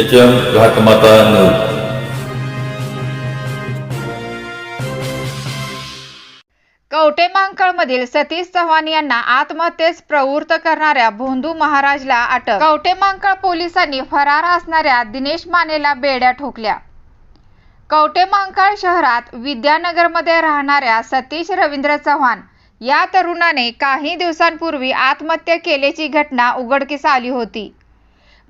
H M Ghatmata news कवठेमांकळमधील सतीश चव्हाण यांना आत्महत्येस प्रवृत्त करणाऱ्या भोंदू महाराजला अटक. कवठेमांकळ पोलिसांनी फरार असणाऱ्या दिनेश मानेला बेड्या ठोकल्या. कवटेमांकळ शहरात विद्यानगरमध्ये राहणाऱ्या सतीश रवींद्र चव्हाण या तरुणाने काही दिवसांपूर्वी आत्महत्या केल्याची घटना उघडकीस आली होती.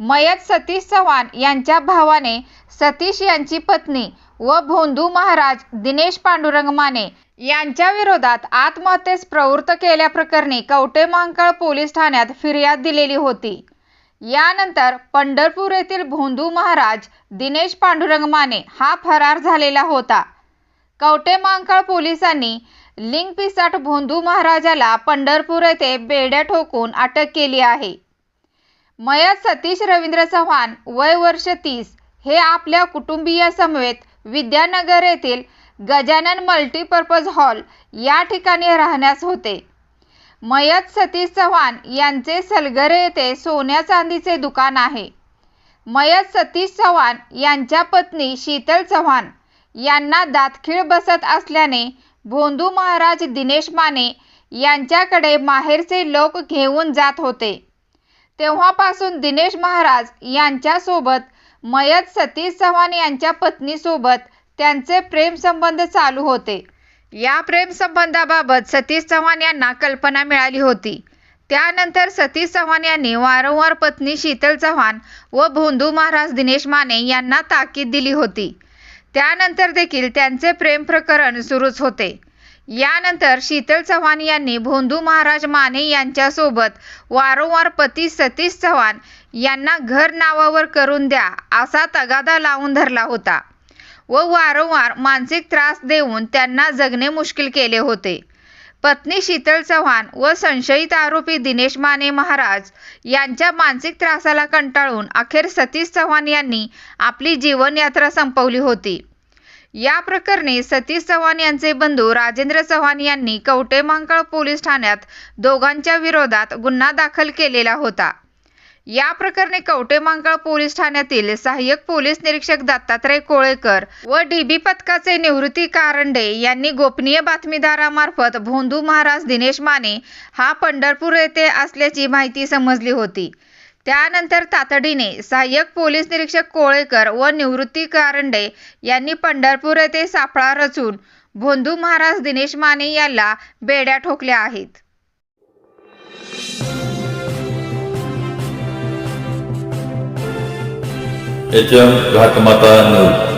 मयत सतीश चव्हाण यांच्या भावाने सतीश यांची पत्नी व भोंदू महाराज दिनेश पांडुरंग माने यांच्या विरोधात आत्महत्येस प्रवृत्त केल्याप्रकरणी कवठेमहांकाळ पोलीस ठाण्यात फिर्याद दिलेली होती. यानंतर पंढरपूर येथील भोंदू महाराज दिनेश पांडुरंग माने हा फरार झालेला होता. कवठेमहांकाळ पोलिसांनी लिंग पिसाट भोंदू महाराजाला पंढरपूर येथे बेड्या ठोकून अटक केली आहे. मयत सतीश रवींद्र चव्हाण वय वर्ष तीस हे आपल्या कुटुंबियासमवेत विद्यानगर येथील गजानन मल्टीपर्पज हॉल या ठिकाणी राहण्यास होते. मयत सतीश चव्हाण यांचे सलगरे येथे सोन्या चांदीचे दुकान आहे. मयत सतीश चव्हाण यांच्या पत्नी शीतल चव्हाण यांना दातखीळ बसत असल्याने भोंदू महाराज दिनेश माने यांच्याकडे माहेरचे लोक घेऊन जात होते. तेव्हापासून दिनेश महाराज यांच्यासोबत मयत सतीश चव्हाण यांच्या पत्नीसोबत त्यांचे प्रेमसंबंध चालू होते. या प्रेमसंबंधाबाबत सतीश चव्हाण यांना कल्पना मिळाली होती. त्यानंतर सतीश चव्हाण यांनी वारंवार पत्नी शीतल चव्हाण व भोंदू महाराज दिनेश माने यांना ताकीद दिली होती. त्यानंतर देखील त्यांचे प्रेम प्रकरण सुरूच होते. यानंतर शीतल चव्हाण यांनी भोंदू महाराज माने यांच्यासोबत वारंवार पती सतीश चव्हाण यांना घर नावावर करून द्या असा तगादा लावून धरला होता व वारंवार मानसिक त्रास देऊन त्यांना जगणे मुश्किल केले होते. पत्नी शीतल चव्हाण व संशयित आरोपी दिनेश माने महाराज यांच्या मानसिक त्रासाला कंटाळून अखेर सतीश चव्हाण यांनी आपली जीवनयात्रा संपवली होती. या प्रकरणी सतीश चव्हाण यांचे बंधू राजेंद्र चव्हाण यांनी कवठेमहांकाळ पोलीस ठाण्यात दोघांच्या विरोधात गुन्हा दाखल केलेला होता. या प्रकरणी कवठेमहांकाळ पोलीस ठाण्यातील सहाय्यक पोलीस निरीक्षक दत्तात्रय कोळेकर व डीबी पथकाचे निवृत्ती कारंडे यांनी गोपनीय बातमीदारामार्फत भोंदू महाराज दिनेश माने हा पंढरपूर येथे असल्याची माहिती समजली होती. त्यानंतर तातडीने सहाय्यक पोलीस निरीक्षक कोळेकर व निवृत्ती कारंडे यांनी पंढरपूर येथे सापळा रचून भोंदू महाराज दिनेश माने याला बेड्या ठोकल्या आहेत. घाटमाता न्यूज